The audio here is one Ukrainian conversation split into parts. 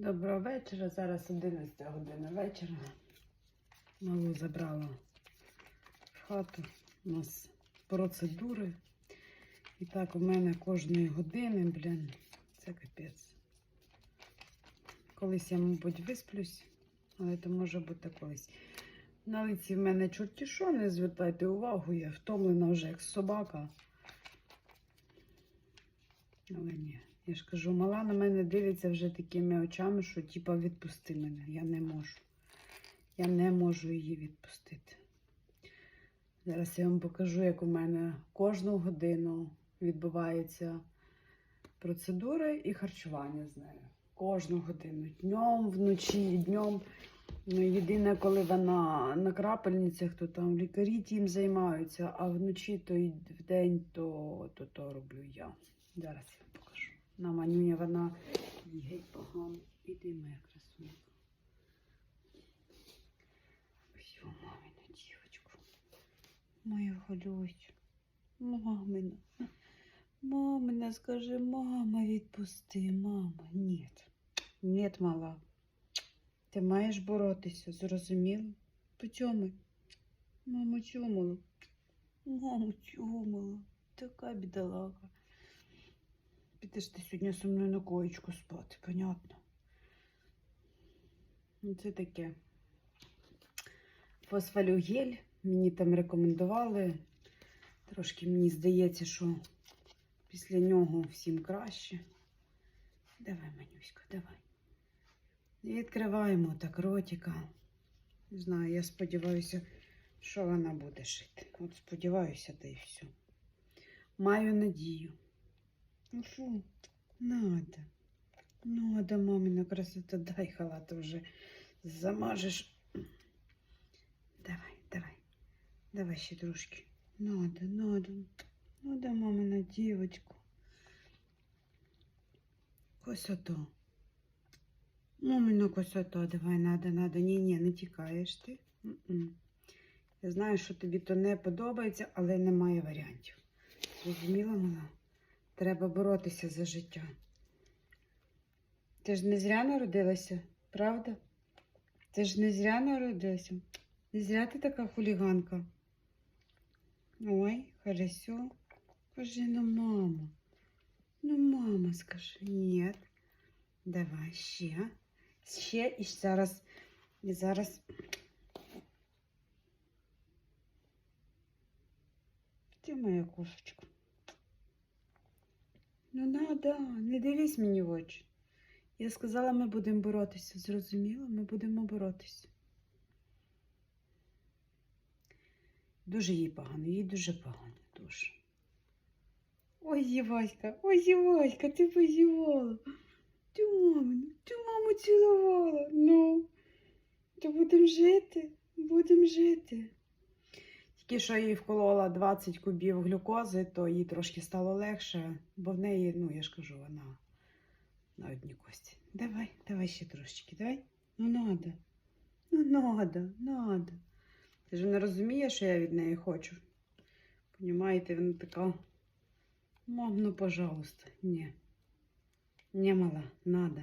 Доброго вечора. Зараз 11 година вечора. Малу забрала в хату. У нас процедури. І так у мене кожної години, блін, це капець. Колись я, мабуть, висплюсь, але це може бути колись. На лиці в мене чорті що, не звертайте увагу, я втомлена вже як собака. Але ні, я ж кажу, мала на мене дивиться вже такими очами, що типа відпусти мене. Я не можу. Я не можу її відпустити. Зараз я вам покажу, як у мене кожну годину відбуваються процедури і харчування з нею. Кожну годину. Днем, вночі, днем. Ну, єдине, коли вона на крапельницях, то там лікарі тим займаються, а вночі то й вдень, то, то, то роблю я. Зараз я вам покажу. На манюня вона геть погано. Іди, моя красунька. Ось, о, мамина дівочку. Моя Галюсь. Мамина. Мамина, скажи, мама, відпусти, мама. Ні. Ні, мала. Ти маєш боротися, зрозуміло? Почому? Мама чумала. Мама чумала. Така бідолага. Підеш ти сьогодні зі мною на коєчку спати, понятно? Ну, Це таке. Фосфалюгель мені там рекомендували. Трошки мені здається, що після нього всім краще. Давай, Манюська, давай. І відкриваємо так ротика. Не знаю, я сподіваюся, що вона буде шити. От сподіваюся, та й все. Маю надію. Ну що, надо. Надо, мамина красота, дай халат вже замажеш. Давай, давай. Давай ще трошки. Надо, надо. Надо, мамина дівочку. Красота. Мамина красота, давай, надо, надо. Ні-ні, не тікаєш ти. М-м. Я знаю, що тобі то не подобається, але немає варіантів. Зрозуміла, мала? Треба боротися за життя. Ти ж не зря народилася, правда? Ти ж не зря народилася. Не зря ти така хуліганка. Ой, хорошо. Скажи, ну мама. Ну, мама, скажи. Ні. Давай ще. Ще і зараз. І зараз. Ти моя кошечка. Ну, надо, не дивись мені в очі. Я сказала, ми будемо боротися. Зрозуміла? Ми будемо боротися. Дуже їй погано, їй дуже погано, дуже. Ой, Єваська, ой, Єваська, ти позівала. Ти маму, ти маму цілувала. Ну, то будемо жити, будемо жити. Що їй вколола 20 кубів глюкози, то їй трошки стало легше, бо в неї, ну я ж кажу, вона на одній кості. Давай, давай ще трошечки, давай. Ну надо. Ну надо, надо. Ти ж не розумієш, що я від неї хочу. Понімаєте, вона така. Мам, ну пожалуйста, ні. Не мала, надо.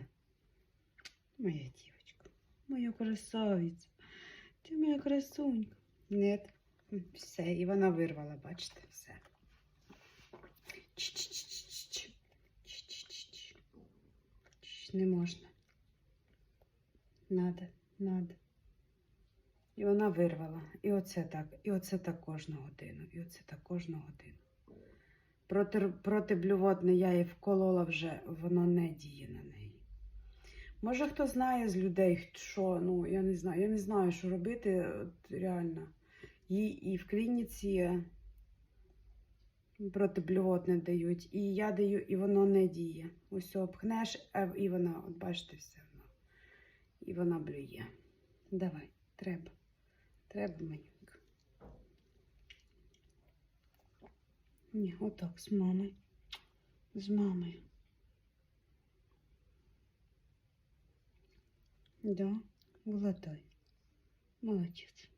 Моя дівчинка, моя красавиця. Ти моя красунька. Нет. Все, і вона вирвала, бачите, все. Ч-ч-ч-ч-ч. Ч-ч-ч-ч. Не можна. Надо, надо. І вона вирвала. І оце так, і оце так кожну годину, і оце так кожну годину. Проти, протиблювотне я їй вколола вже, воно не діє на неї. Може, хто знає з людей, що, ну, я не знаю, я не знаю, що робити от, реально. Їй і в клініці протиблювотне дають, і я даю, і воно не діє. Ось обхнеш, а і вона, от бачите, все одно. І вона блює. Давай, треба. Треба манюнька. Ні, отак, з мамою. З мамою. Да, глотай. Молодець.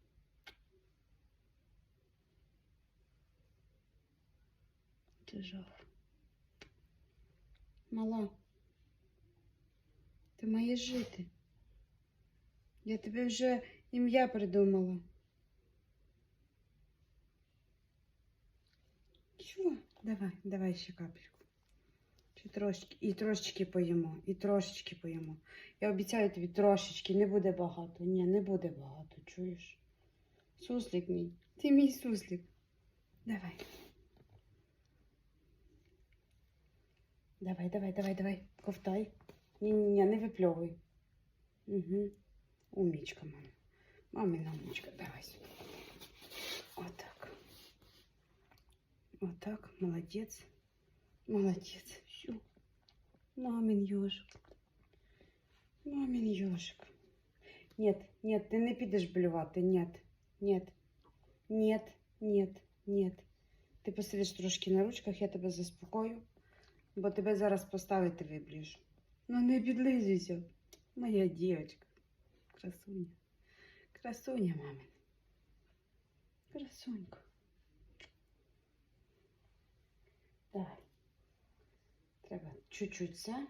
Це жах. Мала. Ти маєш жити. Я тобі вже ім'я придумала. Що? Давай, давай ще капельку. Чи трошечки, і трошечки поїмо, і трошечки поїмо. Я обіцяю тобі трошечки, не буде багато. Ні, не буде багато, чуєш? Суслик мій. Ти мій суслик. Давай. Давай, давай, давай, давай. Ковтай. Ні-ні-ні, не випльовуй. Угу. Умічка, мама. Мамина умічка, давай. Отак. Отак, молодець. Молодець. Все. Мамин ёжик. Мамин ёжик. Нет, нет, ти не підеш блювати. Нет, нет, нет, нет, нет. Ти посидиш трошки на ручках, я тебе заспокою, бо тебе зараз поставити виблюєш. Ну не підлизуйся. Моя дівчинка. Красуня. Красуня, мамин. Красунька. Давай. Треба чуть-чуть це.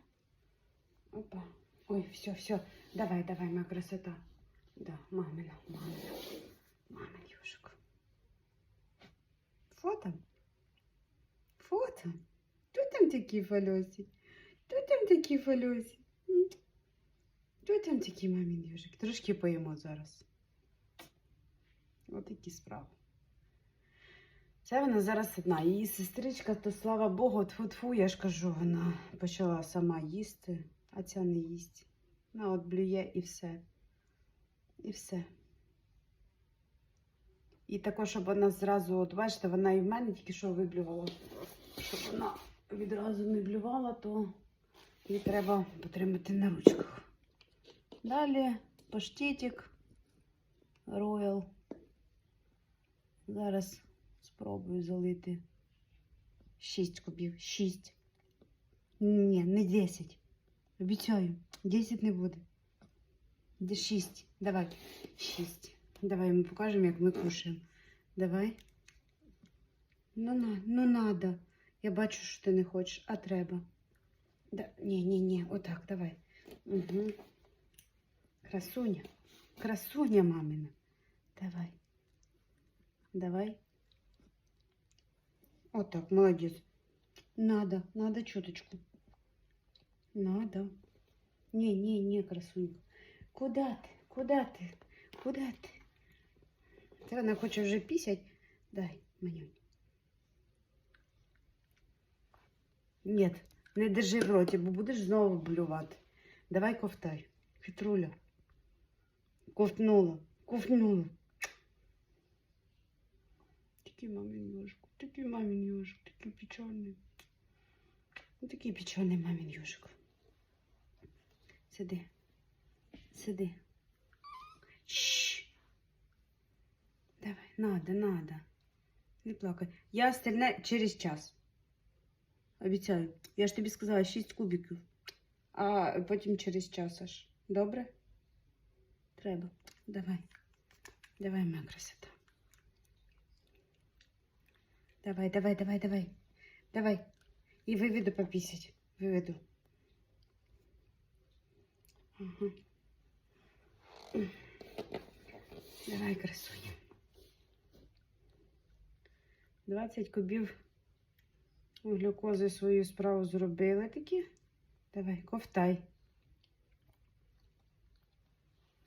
Опа. Ой, все, все. Давай, давай, моя красота. Да, мамина, мамина. Мамин юшик. Фото? Фото? Там такі фальосі? Хто там такі фальосі? Хто там такий мамин южик? Трошки поїмо зараз. От такі справи. Це вона зараз одна. Її сестричка, то слава Богу, тфу-тфу, я ж кажу, вона почала сама їсти, а ця не їсть. Вона от блює і все. І все. І також, щоб вона зразу, от бачите, вона і в мене тільки що виблювала. Щоб вона відразу не блювала, то її треба потримати на ручках. Далі паштетик Royal. Зараз спробую залити 6 кубів. 6. Ні, не 10. Обіцяю, 10 не буде. Де 6. Давай. 6. Давай ми покажемо, як ми кушаємо. Давай. Ну, ну надо. Я бачу, що ти не хочеш, а треба. Да, ні, ні, ні, отак, давай. Угу. Красуня. Красуня мамина. Давай. Давай. Вот так, молодец. Надо, надо чуточку. Надо. Не, не, не, красунька. Куда ты? Куда ты? Куда ты? Це вона хоче вже пісять. Дай, манюнь. Нет, не держи в роті, бо будеш знову блювати. Давай ковтай. Петруля. Ковтнула. Ковтнула. Такий мамин ёжик, такий мамин ёжик, такий печальний. Ну, такий печальний мамин ёжик. Сиди. Сиди. Шш. Давай, надо, надо. Не плакай. Я остальне через час. Обіцяю. Я ж тобі сказала 6 кубиків. А потім через час аж. Добре? Треба. Давай. Давай, моя красота. Давай, давай, давай, давай. Давай. І виведу попісять. Виведу. Ага. Давай, красуня. 20 кубів Глюкози свою справу зробили такі. Давай, ковтай.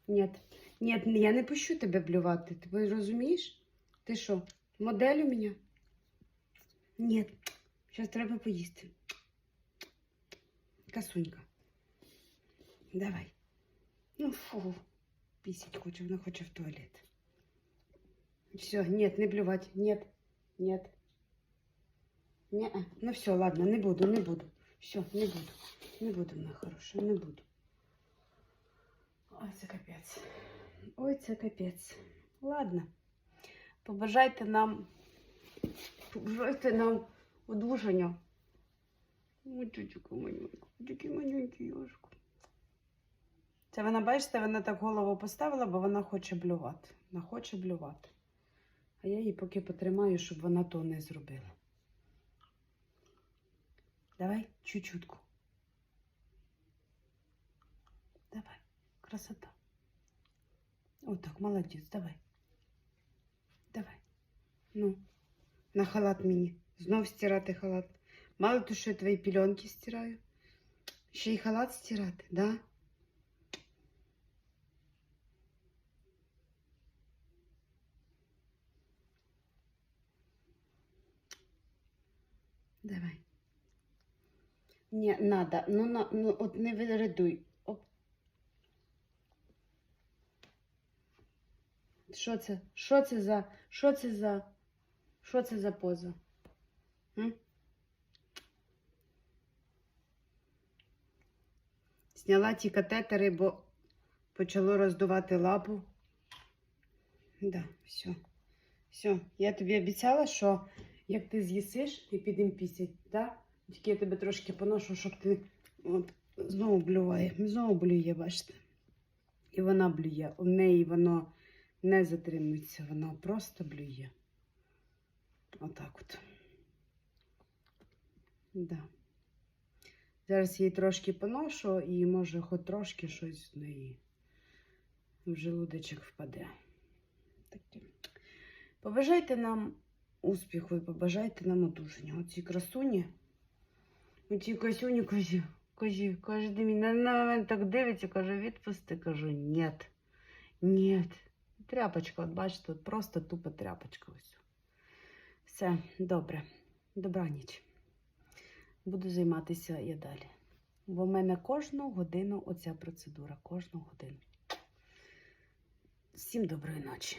Нет, нет, я не пущу тебе блювати. Ти розумієш? Ти що, модель у мене? Нет, зараз треба поїсти. Касунька. Давай. Ну фу. Пісять хоче, вона хоче в туалет. Все, нет, не блювать. Нет, нет. Не, ну все, ладно, не буду, не буду. Все, не буду. Не буду, моя хороша, не буду. Ой, це капець. Ой, це капець. Ладно. Побажайте нам. Побажайте нам одужання. Ой, такий манюнький йошку. Це вона, бачите, вона так голову поставила, бо вона хоче блювати. Вона хоче блювати. А я її поки потримаю, щоб вона то не зробила. Давай чуть-чутку. Красота. Отак, молодець, давай. Давай. Ну, на халат мені. Знов стирати халат. Мало то, що я твої пільонки стираю. Ще й халат стирати, да? Давай. Не, надо. Ну, на, ну от не вирядуй. Що це? Що це за? Що це за? Що це за поза? М? Зняла ті катетери, бо почало роздувати лапу. Да, все. Все. Я тобі обіцяла, що як ти з'їсиш і підемо пісять, да? Тільки я тебе трошки поношу, щоб ти от, знову блюває. Знову блює, бачите. І вона блює. У неї воно не затримується, воно просто блює. Отак от. Да. Зараз її трошки поношу і може хоч трошки щось з неї в желудочок впаде. Таке. Побажайте нам успіху і побажайте нам одужання. Оці красуні. Оці косюні козі. Козі. Каже, мені на, на мене так дивиться, каже, відпусти. Кажу, ні. Ні. Тряпочка, от бачите, от просто тупо тряпочка ось. Все, добре. Добраніч. Буду займатися я далі. Бо в мене кожну годину оця процедура. Кожну годину. Всім доброї ночі.